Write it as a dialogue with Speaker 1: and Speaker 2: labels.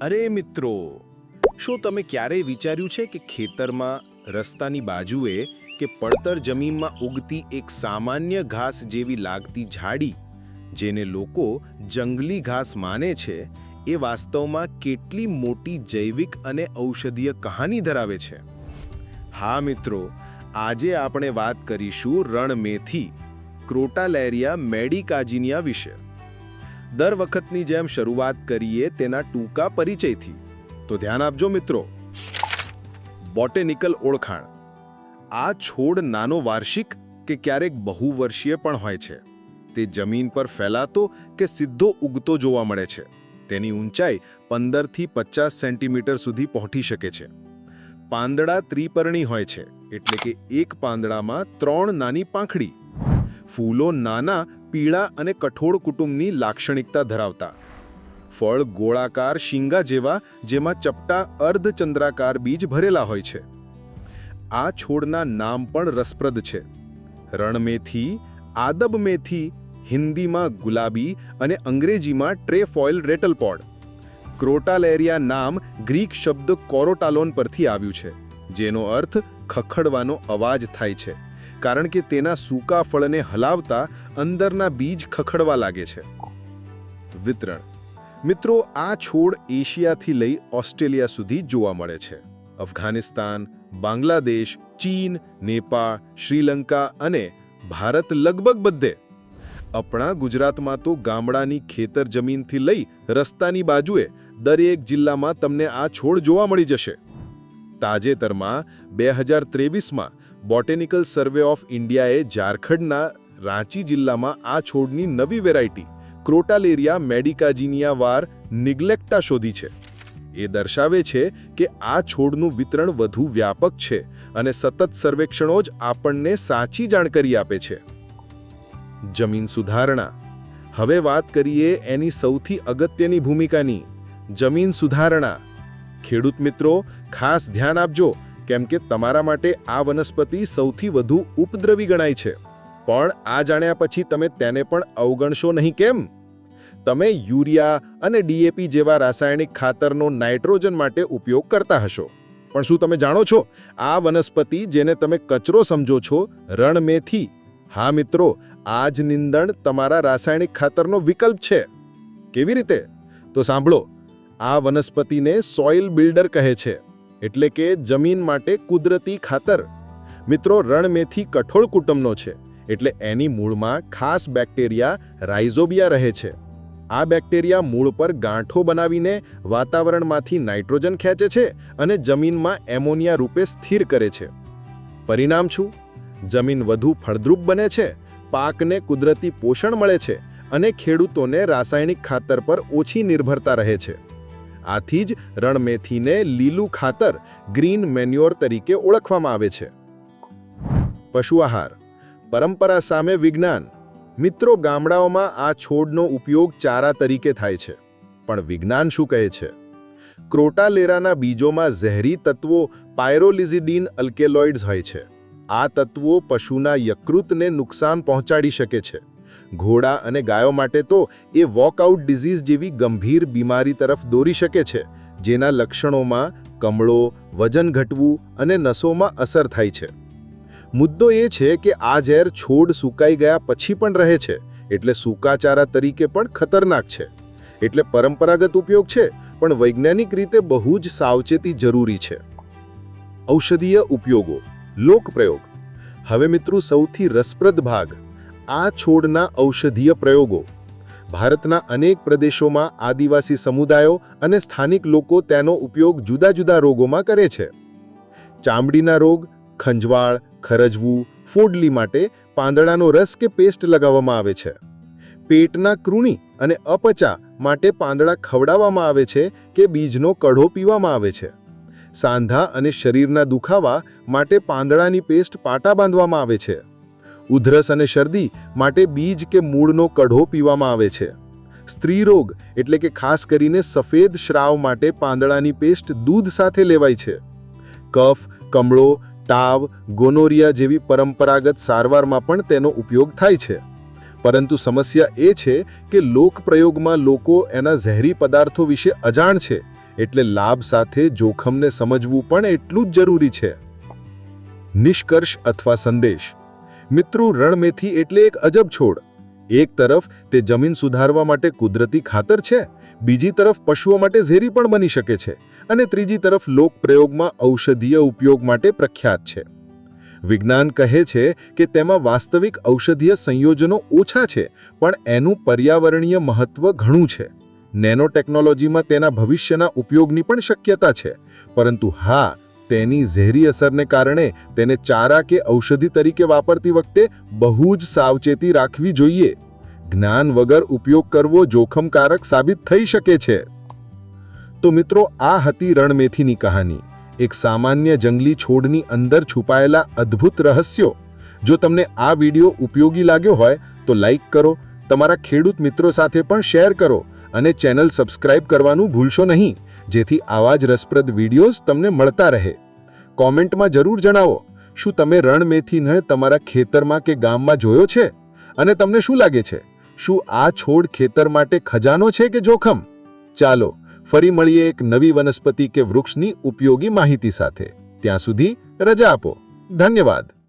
Speaker 1: અરે મિત્રો, શું તમે ક્યારેય વિચાર્યું છે કે ખેતરમાં, રસ્તાની બાજુએ કે પડતર જમીનમાં ઉગતી એક સામાન્ય ઘાસ જેવી લાગતી ઝાડી, જેને લોકો જંગલી ઘાસ માને છે, એ વાસ્તવમાં કેટલી મોટી જૈવિક અને ઔષધીય કહાની ધરાવે છે? હા મિત્રો, આજે આપણે વાત કરીશું રણમેથી ક્રોટાલેરિયા મેડિકાજિનિયા વિશે. દર વખતની જેમ શરૂઆત કરીએ તેના ટૂંકા પરિચયથી. તો ધ્યાન આપજો મિત્રો. બોટેનિકલ ઓળખાણ. આ છોડ નાનો વાર્ષિક કે ક્યારેક બહુવર્ષીય પણ હોય છે. તે જમીન પર ફેલાતો કે સીધો ઉગતો જોવા મળે છે. તેની ઊંચાઈ પંદરથી પચાસ સેન્ટીમીટર સુધી પહોંચી શકે છે. પાંદડા ત્રિપર્ણી હોય છે, એટલે કે એક પાંદડામાં ત્રણ નાની પાંખડી. ફૂલો નાના પીળા અને કઠોળ કુટુંબની લાક્ષણિકતા ધરાવતા. ફળ ગોળાકાર શીંગા જેવા, જેમાં ચપટા અર્ધચંદ્રાકાર બીજ ભરેલા હોય છે. આ છોડના નામ પણ રસપ્રદ છે. રણમેથી આદબ મેથી હિન્દીમાં ગુલાબી અને અંગ્રેજીમાં ટ્રેફોઇલ રેટલપોડ. ક્રોટાલેરિયા નામ ગ્રીક શબ્દ કોરોટાલોન પરથી આવ્યું છે, જેનો અર્થ ખખડવાનો અવાજ થાય છે. કારણ કે તેના સૂકા ફળને હલાવતા અંદરના બીજ ખખડવા લાગે છે. વિતરણ. મિત્રો, આ છોડ એશિયાથી લઈ ઓસ્ટ્રેલિયા સુધી જોવા મળે છે. અફઘાનિસ્તાન, બાંગ્લાદેશ, ચીન, નેપાળ, શ્રીલંકા અને ભારત લગભગ બધે. આપણા ગુજરાતમાં તો ગામડાની ખેતર જમીનથી લઈ રસ્તાની બાજુએ દરેક જિલ્લામાં તમને આ છોડ જોવા મળી જશે. તાજેતરમાં બે હજાર ત્રેવીસમાં બોટેનિકલ સર્વે ઓફ ઇન્ડિયાએ ઝારખંડના રાંચી જિલ્લામાં આ છોડની નવી વેરાયટી, ક્રોટાલેરિયા મેડિકાજિનિયા વાર નિગ્લેક્ટા શોધી છે. એ દર્શાવે છે કે આ છોડનું વિતરણ વધુ વ્યાપક છે અને સતત સર્વેક્ષણો જ આપણને સાચી જાણકારી આપે છે. જમીન સુધારણા. હવે વાત કરીએ એની સૌથી અગત્યની ભૂમિકાની. જમીન સુધારણા. ખેડૂત મિત્રો, ખાસ ધ્યાન આપજો કેમ કે તમારા માટે આ વનસ્પતિ સૌથી વધુ ઉપદ્રવી ગણાય છે. પણ આ જાણ્યા પછી તમે તેને પણ અવગણશો નહીં કેમ? તમે યુરિયા અને ડીએપી જેવા રાસાયણિક ખાતરનો નાઇટ્રોજન માટે ઉપયોગ કરતા હશો. પણ શું તમે જાણો છો? આ વનસ્પતિ જેને તમે કચરો સમજો છો, રણમેથી. હા મિત્રો આ જ નિંદણ તમારા રાસાયણિક ખાતરનો વિકલ્પ છે. કેવી રીતે? તો સાંભળો, આ વનસ્પતિને સોઇલ બિલ્ડર કહે છે. એટલે કે જમીન માટે કુદરતી ખાતર. મિત્રો, રણમેથી કઠોળ કુટુંબનો છે, એટલે એની મૂળમાં ખાસ બેક્ટેરિયા રાઇઝોબિયા રહે છે. આ બેક્ટેરિયા મૂળ પર ગાંઠો બનાવીને વાતાવરણમાંથી નાઇટ્રોજન ખેંચે છે અને જમીનમાં એમોનિયા રૂપે સ્થિર કરે છે. પરિણામ શું? જમીન વધુ ફળદ્રુપ બને છે, પાકને કુદરતી પોષણ મળે છે અને ખેડૂતોને રાસાયણિક ખાતર પર ઓછી નિર્ભરતા રહે છે. આથી જ રણમેથીને લીલું ખાતર ગ્રીન મેન્યોર તરીકે ઓળખવામાં આવે છે. પશુ આહાર. પરંપરા સામે વિજ્ઞાન. મિત્રો ગામડાઓમાં આ છોડનો ઉપયોગ ચારા તરીકે થાય છે. પણ વિજ્ઞાન શું કહે છે? ક્રોટાલેરાના બીજોમાં ઝેરી તત્વો પાયરોલિઝિડીન અલ્કેલોઇડ્સ હોય છે. આ તત્વો પશુના યકૃતને નુકસાન પહોંચાડી શકે છે. ઘોડા અને ગાયો માટે તો એ વોકઆઉટ ડિઝીઝ જેવી ગંભીર બીમારી તરફ દોરી શકે છે, જેના લક્ષણોમાં કમળો, વજન ઘટવું અને નસોમાં અસર થાય છે. મુદ્દો એ છે કે આ ઝેર છોડ સુકાઈ ગયા પછી પણ રહે છે, એટલે સૂકાચારા તરીકે પણ ખતરનાક છે. એટલે પરંપરાગત ઉપયોગ છે, પણ વૈજ્ઞાનિક રીતે બહુ જ સાવચેતી જરૂરી છે. ઔષધીય ઉપયોગો, લોકપ્રયોગ. હવે મિત્રો સૌથી રસપ્રદ ભાગ. આ છોડના ઔષધીય પ્રયોગો. ભારતના અનેક પ્રદેશોમાં આદિવાસી સમુદાયો અને સ્થાનિક લોકો તેનો ઉપયોગ જુદા જુદા રોગોમાં કરે છે. ચામડીના રોગ, ખંજવાળ, ખરજવું, ફોડલી માટે પાંદડાનો રસ કે પેસ્ટ લગાવવામાં આવે છે. પેટના કૃણી અને અપચા માટે પાંદડા ખવડાવવામાં આવે છે કે બીજનો કઢો પીવામાં આવે છે. સાંધા અને શરીરના દુખાવા માટે પાંદડાની પેસ્ટ પાટા બાંધવામાં આવે છે. ઉધરસ અને શરદી માટે બીજ કે મૂળનો કઢો પીવામાં આવે છે. સ્ત્રી રોગ એટલે કે ખાસ કરીને સફેદ શ્રાવ માટે પાંદડાની પેસ્ટ દૂધ સાથે લેવાય છે. કફ, કમળો, તાવ, ગોનોરિયા જેવી પરંપરાગત સારવારમાં પણ તેનો ઉપયોગ થાય છે. પરંતુ સમસ્યા એ છે કે લોકપ્રયોગમાં લોકો એના ઝેરી પદાર્થો વિશે અજાણ છે, એટલે લાભ સાથે જોખમને સમજવું પણ એટલું જ જરૂરી છે. નિષ્કર્ષ અથવા સંદેશ. મિત્રો રણમેથી એટલે એક અજબ છોડ. એક તરફ તે જમીન સુધારવા માટે કુદરતી ખાતર છે, બીજી તરફ પશુઓ માટે ઝેરી પણ બની શકે છે, અને ત્રીજી તરફ લોકપ્રયોગમાં ઔષધીય ઉપયોગ માટે પ્રખ્યાત છે. વિજ્ઞાન કહે છે કે તેમાં વાસ્તવિક ઔષધીય સંયોજનો ઓછા છે, પણ એનું પર્યાવરણીય મહત્વ ઘણું છે. નેનો ટેકનોલોજીમાં તેના ભવિષ્યના ઉપયોગની પણ શક્યતા છે, પરંતુ હા તેની ઝેરી અસરને કારણે તેને ચારા કે ઔષધિ તરીકે વાપરતી વખતે બહુ જ સાવચેતી રાખવી જોઈએ. જ્ઞાન વગર ઉપયોગ કરવો જોખમકારક સાબિત થઈ શકે છે. તો મિત્રો, આ હતી રણમેથીની કહાની. એક સામાન્ય જંગલી છોડની અંદર છુપાયેલા અદ્ભુત રહસ્યો. જો તમને આ વીડિયો ઉપયોગી લાગ્યો હોય, તો લાઈક કરો, તમારા ખેડૂત મિત્રો સાથે પણ શેર કરો અને ચેનલ સબસ્ક્રાઇબ કરવાનું ભૂલશો નહીં. જેથી આવા જ રસપ્રદ વિડીયોઝ તમને મળતા રહે. કોમેન્ટમાં જરૂર જણાવો, શું તમે રણમેથીને તમારા ખેતરમાં કે ગામમાં જોયો છે? અને તમને શું લાગે છે? શું આ છોડ ખેતર માટે ખજાનો છે કે જોખમ? ચાલો, ફરી મળીએ એક નવી વનસ્પતિ કે વૃક્ષની ઉપયોગી માહિતી સાથે. ત્યાં સુધી રજા આપો. ધન્યવાદ.